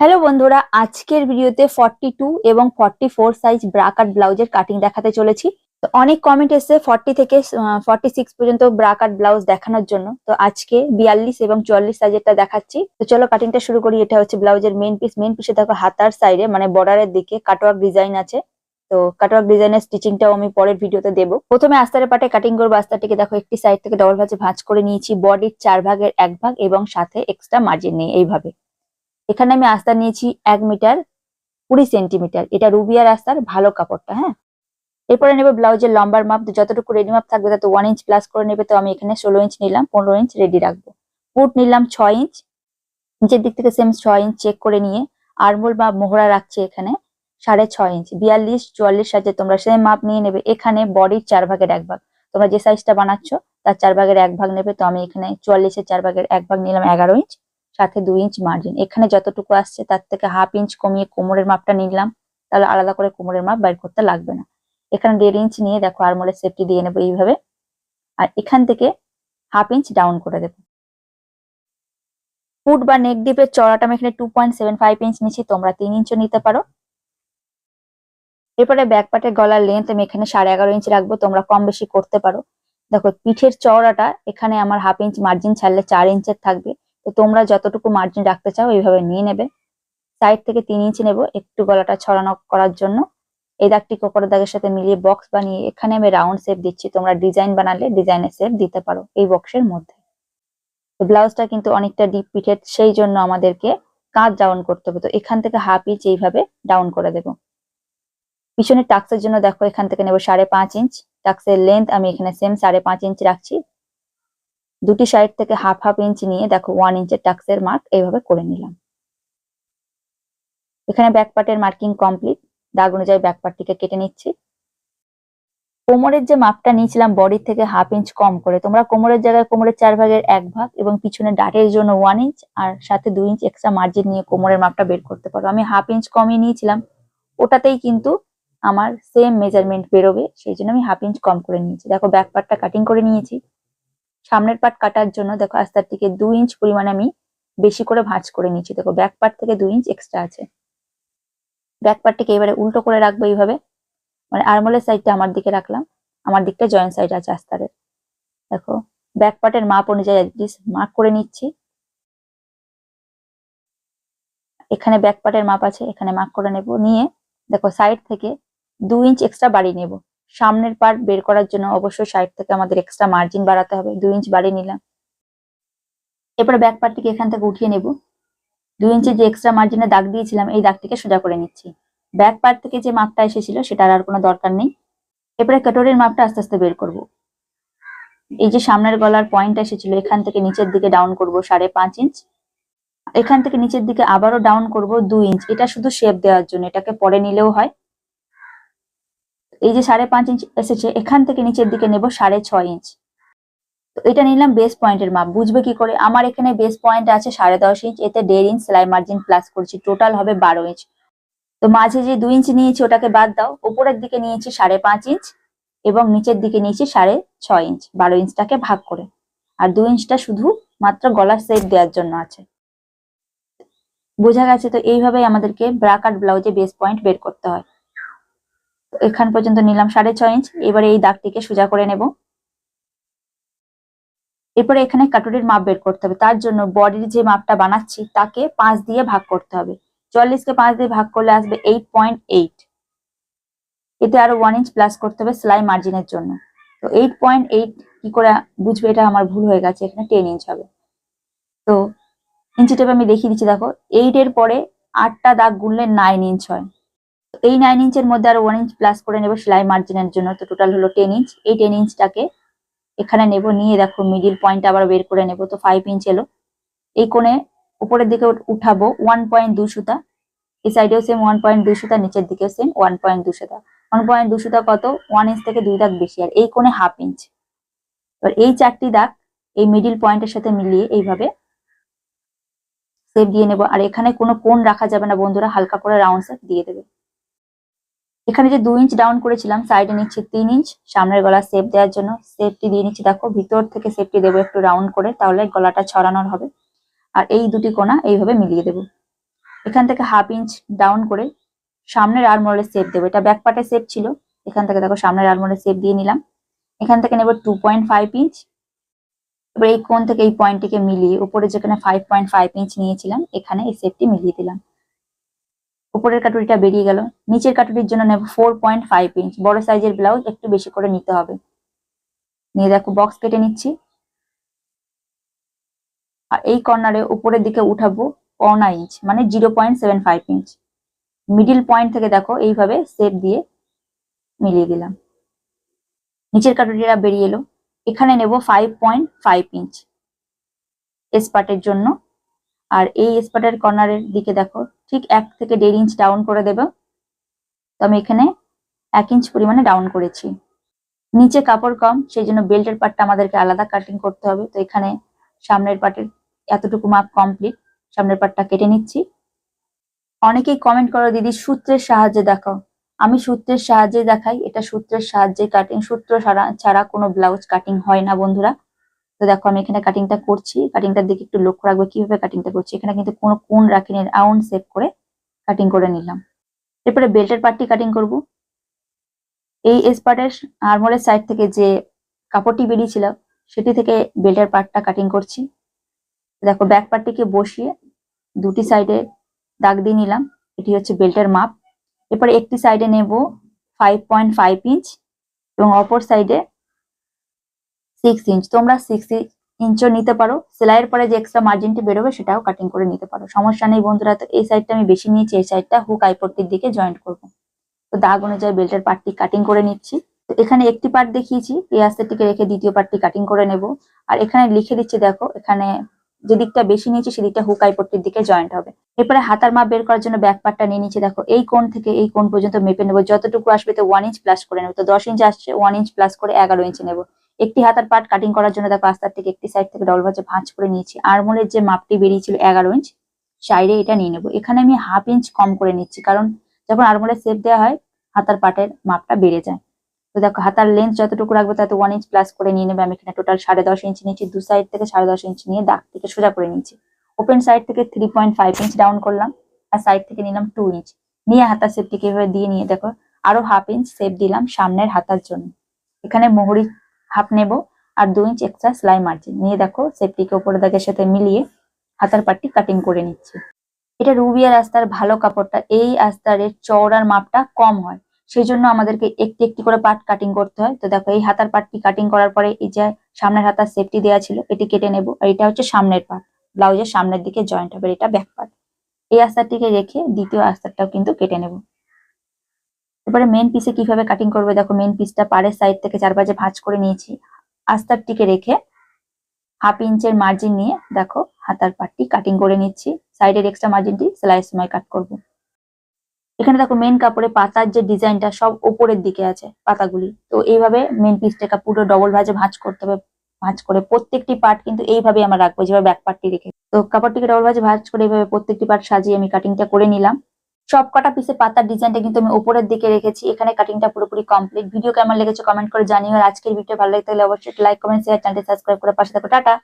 Hello বন্ধুরা, আজকের ভিডিওতে ফর্টি টু এবং forty four size bra cut ব্লাউজের কাটিং দেখাতে চলেছি। তো অনেক কমেন্ট এসেছে ফর্টি থেকে ফর্টি সিক্স পর্যন্ত ব্রাকাট ব্লাউজ দেখানোর জন্য। তো আজকে বিয়াল্লিশ এবং চুয়াল্লিশ সাইজেরটা দেখাচ্ছি। তো চলো কাটিংটা শুরু করি। এটা হচ্ছে ব্লাউজের মেন পিস মেন পিসে দেখো হাতার সাইডে মানে বর্ডারের দিকে কাটওয়ার্ক ডিজাইন আছে। তো কাটওয়ার্ক ডিজাইনের স্টিচিংটাও আমি পরের ভিডিওতে দেবো। প্রথমে আস্তারের পাটে কাটিং করব। আস্তারটিকে দেখো একটি সাইড থেকে ডবল ভাঁজে ভাঁজ করে নিয়েছি। বডির চার ভাগের এক ভাগ এবং সাথে এক্সট্রা মার্জিন নিয়ে এইভাবে। এখানে আমি আস্তার নিয়েছি এক মিটার কুড়ি সেন্টিমিটার। এটা রুবিয়ার আস্তার ভালো কাপড়টা হ্যাঁ? এরপরে নেবে ব্লাউজের লম্বার মাপ যতটুকু রেডি মাপ থাকবে তত ওয়ান ইঞ্চ প্লাস করে নেবে, তো আমি এখানে ষোলো ইঞ্চ নিলাম, পনেরো ইঞ্চ রেডি রাখব। ফুট নিলাম ছয় ইঞ্চ নিচের দিক থেকে সেম ছয় ইঞ্চ চেক করে নিয়ে আরমোল বা মোহরা রাখছি এখানে সাড়ে ছয় ইঞ্চ বিয়াল্লিশ, চুয়াল্লিশ সাইজে তোমরা সেম মাপ নিয়ে নেবে, এখানে বডির চার ভাগের এক ভাগ। তোমরা যে সাইজটা বানাচ্ছ, তার চার ভাগের এক ভাগ নেবে, তো আমি এখানে চুয়াল্লিশের চার ভাগের এক ভাগ নিলাম এগারো ইঞ্চ সাথে দুই ইঞ্চ মার্জিন এখানে যতটুকু আসছে, তার থেকে হাফ ইঞ্চ কমিয়ে কোমরের মাপটা নিলাম, তাহলে আলাদা করে কোমরের মাপ বাইর করতে লাগবে না। এখানে দেড় ইঞ্চ নিয়ে দেখো আরমোলের সেফটি দিয়ে নেব এইভাবে। আর এখান থেকে হাফ ইঞ্চ ডাউন করে দেবো। ফুট বা নেক ডিপের চড়াটা আমি এখানে two point seven five inch নিচ্ছি, তোমরা তিন ইঞ্চও নিতে পারো। এরপরে ব্যাক পাটের গলার লেন্থ আমি এখানে সাড়ে এগারো ইঞ্চ রাখব, তোমরা কম বেশি করতে পারো। দেখো পিঠের চওড়াটা এখানে আমার হাফ ইঞ্চ মার্জিন ছাড়লে চার ইঞ্চের থাকবে। তো তোমরা যতটুকু মার্জিন রাখতে চাও, এইভাবে নিয়ে নেবে। সাইড থেকে তিন ইঞ্চি নেব একটু গলাটা ছড়ানো করার জন্য। এই দাগটি কোকড়ের দাগের সাথে মিলিয়ে বক্স বানিয়ে এখানে আমি রাউন্ড শেপ দিচ্ছি। তোমরা ডিজাইন বানালে ডিজাইনের শেপ দিতে পারো এই বক্সের মধ্যে। তো ব্লাউজটা কিন্তু অনেকটা ডিপ পিঠের সেই জন্য আমাদেরকে কাঁধ ডাউন করতে হবে। তো এখান থেকে হাফ ইঞ্চ এইভাবে ডাউন করে দেব। পিছনের টাক্সের জন্য দেখো এখান থেকে নেব সাড়ে পাঁচ ইঞ্চ টাক্সের লেন্থ আমি এখানে সেম সাড়ে পাঁচ ইঞ্চ রাখছি। দুটি সাইড থেকে হাফ হাফ ইঞ্চ নিয়ে দেখো ওয়ান ইঞ্চের টাক্সের মার্ক এইভাবে করে নিলাম। এখানে ব্যাক পার্টের মার্কিং কমপ্লিট দাগ অনুযায়ী ব্যাক পার্টটিকে কেটে নিচ্ছি। কোমরের যে মাপটা নিয়েছিলাম বডির থেকে হাফ ইঞ্চ কম করে, তোমরা কোমরের জায়গায় কোমরের চার ভাগের এক ভাগ এবং পিছনে ডাটের জন্য ওয়ান ইঞ্চ আর সাথে দুই ইঞ্চ এক্সট্রা মার্জিন নিয়ে কোমরের মাপটা বের করতে পারো। আমি হাফ ইঞ্চ কমই নিয়েছিলাম। ওটাতেই কিন্তু আমার সেম মেজারমেন্ট বেরোবে, সেই জন্য আমি হাফ ইঞ্চ কম করে নিয়েছি। দেখো ব্যাক পার্টটা কাটিং করে নিয়েছি। সামনের পার্ট কাটার জন্য দেখো আস্তার থেকে দুই ইঞ্চ পরিমাণে আমি বেশি করে ভাঁজ করে নিচ্ছি। দেখো ব্যাক পার্ট থেকে দুই ইঞ্চ এক্সট্রা আছে। ব্যাক পার্টটিকে এবারে উল্টো করে রাখব এইভাবে। মানে আরমোলের সাইডটা আমার দিকে রাখলাম। আমার দিকটা জয়েন্ট সাইড আছে আস্তারের। দেখো ব্যাক পার্টের মাপ অনুযায়ী মার্ক করে নিচ্ছি। এখানে ব্যাক পার্টের মাপ আছে, এখানে মার্ক করে নেব। নিয়ে দেখো সাইড থেকে দু ইঞ্চ এক্সট্রা বাড়িয়ে নেব। সামনের পার্ট বের করার জন্য অবশ্যই সাইড থেকে আমাদের এক্সট্রা মার্জিন বাড়াতে হবে। দুই ইঞ্চ বাড়িয়ে নিলাম। এরপরে ব্যাক পার্টটিকে এখান থেকে উঠিয়ে নেব। দুই ইঞ্চি যে এক্সট্রা মার্জিনে দাগ দিয়েছিলাম, এই দাগটিকে সোজা করে নিচ্ছি। ব্যাক পার্ট থেকে যে মাপটা এসেছিল, সেটার আর কোনো দরকার নেই। এরপরে কাটোরের মাপটা আস্তে আস্তে বের করব। এই যে সামনের গলার পয়েন্ট এসেছিল, এখান থেকে নিচের দিকে ডাউন করব সাড়ে পাঁচ ইঞ্চ এখান থেকে নিচের দিকে আবারও ডাউন করব দুই ইঞ্চ এটা শুধু শেপ দেওয়ার জন্য, এটাকে পরে নিলেও হয়। এই যে সাড়ে পাঁচ ইঞ্চ এসেছে, এখান থেকে নিচের দিকে নেব সাড়ে ছয় ইঞ্চ তো এটা নিলাম বেস পয়েন্টের মাপ। বুঝবে কি করে? আমার এখানে বেস পয়েন্ট আছে সাড়ে দশ ইঞ্চ এতে দেড় ইঞ্চ সেলাই মার্জিন প্লাস করছি। টোটাল হবে বারো ইঞ্চ তো মাঝে যে দুই ইঞ্চ নিয়েছি, ওটাকে বাদ দাও। উপরের দিকে নিয়েছি সাড়ে পাঁচ ইঞ্চ এবং নিচের দিকে নিয়েছি সাড়ে ছয় ইঞ্চ বারো ইঞ্চটাকে ভাগ করে। আর দুই ইঞ্চটা শুধু মাত্র গলার সেট দেওয়ার জন্য আছে। বোঝা গেছে? তো এইভাবেই আমাদেরকে ব্রাকাট ব্লাউজে বেস পয়েন্ট বের করতে হয়। এখান পর্যন্ত নিলাম সাড়ে ছয় ইঞ্চ। এবারে এই দাগটিকে সোজা করে নেব। এরপরে এখানে কাটুরির মাপ বের করতে হবে। তার জন্য বডির যে মাপটা বানাচ্ছি, তাকে পাঁচ দিয়ে ভাগ করতে হবে। চল্লিশকে পাঁচ দিয়ে ভাগ করলে আসবে এইট পয়েন্ট এইট এতে আরও ওয়ান ইঞ্চ প্লাস করতে হবে সেলাই মার্জিনের জন্য। তো এইট পয়েন্ট এইট কি করে বুঝবে এটা? আমার ভুল হয়ে গেছে, এখানে টেন ইঞ্চ হবে। তো ইঞ্চি টেপে আমি দেখিয়ে দিচ্ছি, দেখো। এইট এর পরে আটটা দাগ গুনলে নাইন ইঞ্চ হয়। এই নাইন ইঞ্চের মধ্যে আরও ওয়ান ইঞ্চ প্লাস করে নেব সেলাই মার্জিনের জন্য। তো টোটাল হলো টেন ইঞ্চ এই টেন ইঞ্চটাকে এখানে নেব, নিয়ে দেখো মিডিল পয়েন্ট আবার বের করে নেব। তো ফাইভ ইঞ্চ এলো। এই কোণে উপরের দিকে উঠাবো ওয়ান পয়েন্ট দুই সুতা। এই সাইডেও সেম ওয়ান পয়েন্ট দুই সুতা, নিচের দিকেও সেম ওয়ান পয়েন্ট দুই সুতা। ওয়ান পয়েন্ট দুই সুতা কত? ওয়ান ইঞ্চ থেকে দুই দাগ বেশি। আর এই কোণে হাফ ইঞ্চ এবার এই চারটি দাগ এই মিডিল পয়েন্টের সাথে মিলিয়ে এইভাবে সেপ দিয়ে নেব। আর এখানে কোনো কোণ রাখা যাবে না বন্ধুরা, হালকা করে রাউন্ড সেপ দিয়ে দেবে। এখানে যে দুই ইঞ্চ ডাউন করেছিলাম সাইডে নিচ্ছি তিন ইঞ্চ সামনের গলা সেপ দেওয়ার জন্য সেপটি দিয়ে নিচ্ছি, দেখো ভিতর থেকে সেপটি দেবো একটু রাউন্ড করে, তাহলে গলাটা ছড়ানোর হবে। আর এই দুটি কোনা এইভাবে মিলিয়ে দেব। এখান থেকে হাফ ইঞ্চ ডাউন করে সামনের আরমোলের শেপ দেবো। এটা ব্যাক পার্টের শেপ ছিল, এখান থেকে দেখো সামনের আরমোলের শেপ দিয়ে নিলাম। এখান থেকে নেব টু পয়েন্ট ফাইভ ইঞ্চ এবার এই কোণ থেকে এই পয়েন্টটিকে মিলিয়ে, উপরে যেখানে ফাইভ পয়েন্ট ফাইভ ইঞ্চ নিয়েছিলাম, এখানে এই শেপটি মিলিয়ে দিলাম। উপরের কাটুরিটা বেরিয়ে গেল। নিচের কাটুরির জন্য নেব ফোর পয়েন্ট ফাইভ ইঞ্চ বড় সাইজের ব্লাউজ একটু বেশি করে নিতে হবে। নিয়ে দেখো বক্স কেটে নিচ্ছি। আর এই কর্নারে উপরের দিকে উঠাবো পৌনা ইঞ্চ মানে zero point seven five inch middle point থেকে দেখো এইভাবে সেপ দিয়ে মিলিয়ে দিলাম। নিচের কাটুরিটা বেরিয়ে এলো। এখানে নেব ফাইভ পয়েন্ট ফাইভ ইঞ্চ স্পার্টের জন্য। আর এই স্পার্টের কর্নারের দিকে দেখো ঠিক এক থেকে দেড় ইঞ্চ ডাউন করে দেবে। তো আমি এখানে এক ইঞ্চ পরিমাণে ডাউন করেছি। নিচে কাপড় কম, সেই জন্য বেল্টের পার্টটা আমাদেরকে আলাদা কাটিং করতে হবে। তো এখানে সামনের পার্টের এতটুকু মাপ কমপ্লিট সামনের পার্টটা কেটে নিচ্ছি। অনেকেই কমেন্ট করো, দিদি, সূত্রের সাহায্যে দেখাও আমি সূত্রের সাহায্যে দেখাই, এটা সূত্রের সাহায্যে কাটিং সূত্র ছাড়া ছাড়া কোনো ব্লাউজ কাটিং হয় না, বন্ধুরা। তো দেখো আমি এখানে কাটিংটা করছি। কাটিংটার দিকে একটু লক্ষ্য রাখব কীভাবে কাটিংটা করছি। এখানে কিন্তু কোনো কোন রাখিনি রাউন্ড সেপ করে কাটিং করে নিলাম। এরপরে বেল্টের পার্টটি কাটিং করব। এই স্পার্টের আর্মোলের সাইড থেকে যে কাপড়টি বেরিয়েছিল, সেটি থেকে বেল্টের পার্টটা কাটিং করছি। দেখো ব্যাক পার্টটিকে বসিয়ে দুটি সাইডে দাগ দিয়ে নিলাম। এটি হচ্ছে বেল্টের মাপ। এরপরে একটি সাইডে নেব ফাইভ পয়েন্ট ফাইভ ইঞ্চ এবং অপর সাইডে সিক্স ইঞ্চ তোমরা সিক্স ইঞ্চও নিতে পারো। সেলাইয়ের পরে যে এক্সট্রা মার্জিনটি বেরোবে সেটাও কাটিং করে নিতে পারো। সমস্যা নেই বন্ধুরা, তো এই সাইডটা আমি বেশি নিয়েছি, এই সাইডটা হুক আইপট্টির দিকে জয়েন্ট করব। তো দাগ অনুযায়ী বেল্টের পার্টটি কাটিং করে নিচ্ছি। তো এখানে একটি পার্ট দেখিয়েছি, এই আস্তেটিকে রেখে দ্বিতীয় পার্টটি কাটিং করে নেব। আর এখানে লিখে দিচ্ছি, দেখো, এখানে যে দিকটা বেশি নিয়েছি সেদিকটা হুক আইপট্টির দিকে জয়েন্ট হবে। এরপরে হাতার মাপ বের করার জন্য ব্যাক পার্টটা নিয়ে নিচ্ছি। দেখো, এই কোণ থেকে এই কোণ পর্যন্ত মেপে নেব। যতটুকু আসবে তো ওয়ান ইঞ্চ প্লাস করে নেব। তো দশ ইঞ্চ আসছে ওয়ান ইঞ্চ প্লাস করে এগারো ইঞ্চ নেব। একটি হাতার পার্ট কাটিং করার জন্য দেখো আস্তার থেকে একটি সাইড থেকে ডবল ভাঁজে ভাঁজ করে নিয়েছি। আরমোলের যে মাপটি বেরিয়েছিল এগারো ইঞ্চ সাইডে এটা নিয়ে নেব। এখানে আমি হাফ ইঞ্চ কম করে নিচ্ছি, কারণ যখন আরমোলের শেপ দেওয়া হয় হাতার পার্টের মাপটা বেড়ে যায়। তো দেখো হাতার লেন্থ যতটুকু রাখবে তাতে ওয়ান ইঞ্চ প্লাস করে নিয়ে নেবে। আমি এখানে টোটাল সাড়ে দশ ইঞ্চ নিয়েছি, দু সাইড থেকে সাড়ে দশ ইঞ্চি নিয়ে দাগ থেকে সোজা করে নিয়েছি। ওপেন সাইড থেকে three point five inch down করলাম, আর সাইড থেকে নিলাম টু ইঞ্চ নিয়ে হাতার শেপটিকে এভাবে দিয়ে নিয়ে দেখো, আরও হাফ ইঞ্চ শেপ দিলাম সামনের হাতার জন্য। এখানে মোহরি হাফ নেব আর দু ইঞ্চ এক্সট্রা সেলাই মার্জিন নিয়ে দেখো সেপটিকে উপরে দাগের সাথে মিলিয়ে হাতার পাটটি কাটিং করে নিচ্ছি। এটা রুবিয়ার আস্তার ভালো কাপড়টা, এই আস্তারের চওড়ার মাপটা কম হয়। সেই জন্য আমাদেরকে একটি একটি করে পার্ট কাটিং করতে হয়। তো দেখো এই হাতার পার্টটি কাটিং করার পরে এই যে সামনের হাতার সেফটি দেওয়া ছিল, এটি কেটে নেব। আর এটা হচ্ছে সামনের পার্ট ব্লাউজের সামনের দিকে জয়েন্ট হবে, এটা ব্যাক পার্ট এই আস্তারটিকে রেখে দ্বিতীয় আস্তারটাও কিন্তু কেটে নেব। এবারে মেন পিসে কীভাবে কাটিং করবে? দেখো মেন পিসটা পাড়ের সাইড থেকে চার বাজে ভাঁজ করে নিয়েছি। আস্তারটিকে রেখে হাফ ইঞ্চের মার্জিন নিয়ে দেখো, হাতার পাটটি কাটিং করে নিচ্ছি। সাইডের এক্সট্রা মার্জিনটি সেলাইয়ের সময় কাট করব। এখানে দেখো মেন কাপড়ে পাতার যে ডিজাইনটা সব ওপরের দিকে আছে পাতাগুলি। তো এইভাবে মেন পিসটাকে পুরো ডবল ভাজে ভাঁজ করতে হবে। ভাঁজ করে প্রত্যেকটি পার্ট কিন্তু এইভাবে আমরা রাখব, যেভাবে ব্যাক পার্টটি রেখে। তো কাপড়টিকে ডবল ভাজে ভাঁজ করে এইভাবে প্রত্যেকটি পার্ট সাজিয়ে আমি কাটিংটা করে নিলাম। সব কটা পিসে পাতার ডিজাইনটা কিন্তু আমি উপরের দিকে রেখেছি। এখানে কাটিংটা পুরোপুরি কমপ্লিট ভিডিও কেমন লেগেছে কমেন্ট করে জানিও। আর আজকের ভিডিও ভালো লাগতে হলে অবশ্যই লাইক কমেন্ট শেয়ার চ্যানেলটি সাবস্ক্রাইব করে পাশে থাকো। টাটা!